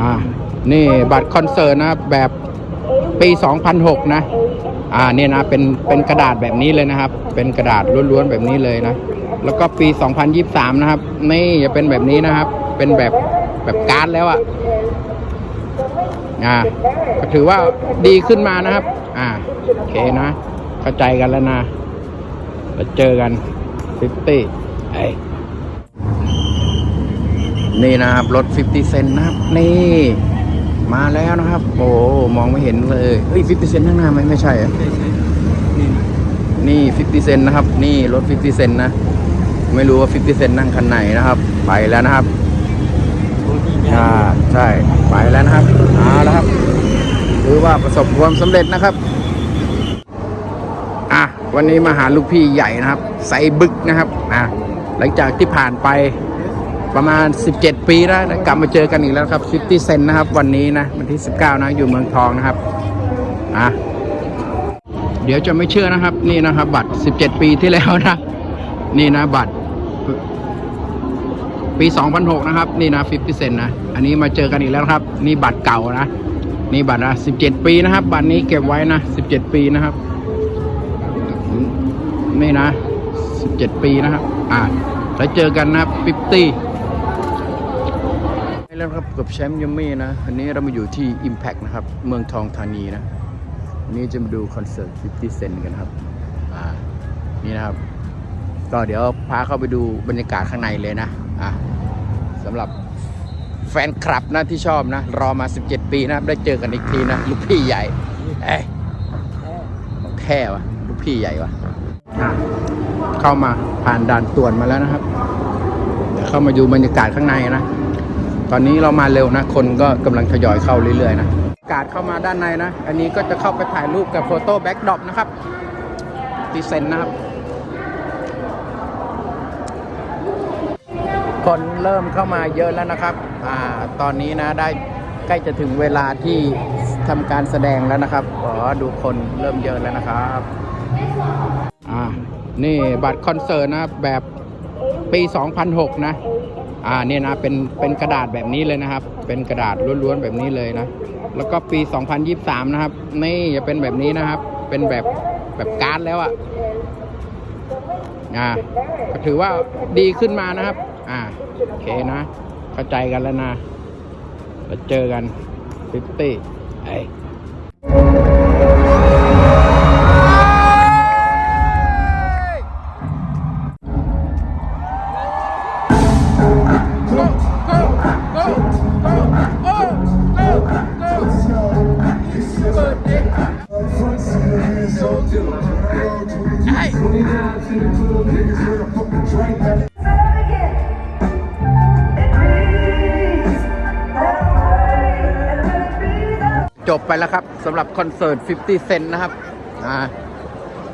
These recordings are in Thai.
อ่า นี่บัตรคอนเสิร์ตนะครับแบบปี 2006 นะ อ่าเนี่ยนะเป็นเป็นกระดาษแบบนี้เลยนะครับ เป็นกระดาษล้วนๆแบบนี้เลยนะ แล้วก็ปี 2023 นะครับ นี่จะเป็นแบบนี้นะครับ เป็นแบบแบบการ์ดแล้วอะ่ะอ่าก็ถือว่าดีขึ้นมานะครับ อ่าโอเคนะ เข้าใจกันแล้วนะแล้วเจอกันฟิตี้ไอ้ นี่นะครับ รถ 50 เซนนะครับ นี่ มาแล้วนะครับ โอ้มองไม่เห็นเลยเฮ้ย 50 เซนข้างหน้าไหมไม่ใช่อะนี่ 50 เซนนะครับ นี่รถ 50 เซนนะ ไม่รู้ว่า 50 เซนนั่งคันไหนนะครับ ไปแล้วนะครับอ่าใช่ ไปแล้วนะครับเอาแล้วครับถือว่าประสบความสำเร็จนะครับอะวันนี้มาหาลูกพี่ใหญ่นะครับ ใส่บึกนะครับอะหลังจากที่ผ่านไป ประมาณ 17 ปีแล้วแล้วกลับมาเจอกันอีกแล้วครับ50เซนนะครับ วันนี้นะ วันที่ 19 นะอยู่เมืองทองนะครับอะเดี๋ยวจะไม่เชื่อนะครับ นี่นะครับ บัตร 17 ปีที่แล้วนะ นี่นะบัตร ปี 2006 นะครับ นี่นะ50เซนนะ อันนี้มาเจอกันอีกแล้วครับ นี่บัตรเก่านะ นี่บัตรนะ17 ปีนะครับ บัตรนี้เก็บไว้นะ 17 ปีนะครับ นี่นะ 17 ปีนะครับ อ่าแล้วเจอกันนะ50 แล้วครับกับแชมป์ยัมมี่นะอันนี้เรามาอยู่ที่ Impact นะครับ เมืองทองธานีนะวันนี้จะมาดูคอนเสิร์ต50 Cent กันครับอ่านี่นะครับ ก็เดี๋ยวพาเข้าไปดูบรรยากาศข้างในเลยนะอะสำหรับแฟนคลับนะที่ชอบนะ รอมา 17 ปีนะได้เจอกันอีกทีนะลูกพี่ใหญ่เอ้ยของแท้วะลูกพี่ใหญ่วะะเข้ามาผ่านด่านตรวจมาแล้วนะครับ เดี๋ยวเข้ามาดูบรรยากาศข้างในนะ ตอนนี้เรามาเร็วนะ คนก็กำลังทยอยเข้าเรื่อยๆนะอากาศเข้ามาด้านในนะ อันนี้ก็จะเข้าไปถ่ายรูปกับโฟโต้แบ็กดรอปนะครับดีเซนนะครับ คนเริ่มเข้ามาเยอะแล้วนะครับ อ่า ตอนนี้นะได้ใกล้จะถึงเวลาที่ทำการแสดงแล้วนะครับขอดูคนเริ่มเยอะแล้วนะครับ อ่า นี่บัตรคอนเสิร์ตนะครับแบบปี 2006 นะ อ่าเนี่ยนะเป็นเป็นกระดาษแบบนี้เลยนะครับ เป็นกระดาษล้วนๆแบบนี้เลยนะ แล้วก็ปี 2023 นะครับ นี่จะเป็นแบบนี้นะครับ เป็นแบบแบบการ์ดแล้วอะ่ะอ่าก็ถือว่าดีขึ้นมานะครับ อ่าโอเคนะ เข้าใจกันแล้วนะแล้วเจอกันฟิฟตี้ไอ้ จบไปแล้วครับสำหรับคอนเสิร์ต 50 เซนนะครับอ่า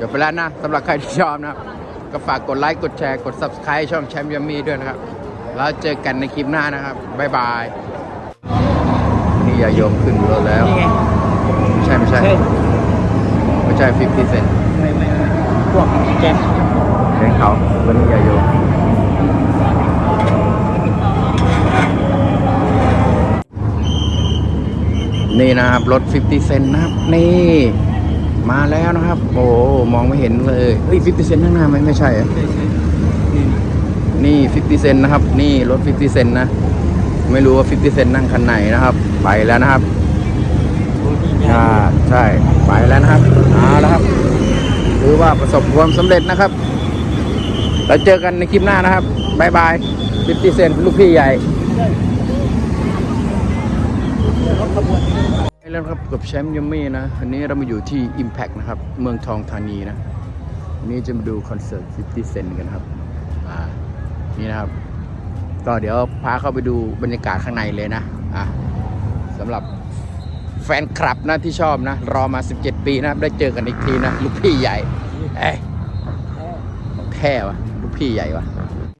จบไปแล้วนะสำหรับใครที่ชอบนะครับ ก็ฝากกดไลค์กดแชร์กด Subscribe ช่องแชมป์ยามีด้วยนะครับ แล้วเจอกันในคลิปหน้านะครับ บ๊ายบาย นี่อย่าโยมขึ้นรถแล้ว นี่ไงไม่ใช่ไม่ใช่เฮ้ยไม่ใช่ 50 เซนไม่ไม่ไม่พวกแกมเพลงเขาวันนี้อย่าโยม นี่นะครับ รถ 50 เซนนะครับ นี่ มาแล้วนะครับ โอ้มองไม่เห็นเลยเฮ้ย 50 เซนข้างหน้าไหมไม่ใช่อะนี่ 50 เซนนะครับ นี่รถ 50 เซนนะ ไม่รู้ว่า 50 เซนนั่งคันไหนนะครับ ไปแล้วนะครับอ่ใช่ ไปแล้วนะครับเอาแล้วครับถือว่าประสบความสำเร็จนะครับเราเจอกันในคลิปหน้านะครับบายบาย50 เซนลูกพี่ใหญ่ แล้วครับกับแชมป์ยัมมี่นะอันนี้เรามาอยู่ที่ Impact นะครับ เมืองทองธานีนะวันนี้จะมาดูคอนเสิร์ต50เซนกันครับอ่านี่นะครับ ก็เดี๋ยวพาเข้าไปดูบรรยากาศข้างในเลยนะอะสำหรับแฟนคลับนะที่ชอบนะ รอมา 17 ปีนะได้เจอกันอีกทีนะ ลูกพี่ใหญ่ เอ้ยแท้วะลูกพี่ใหญ่วะ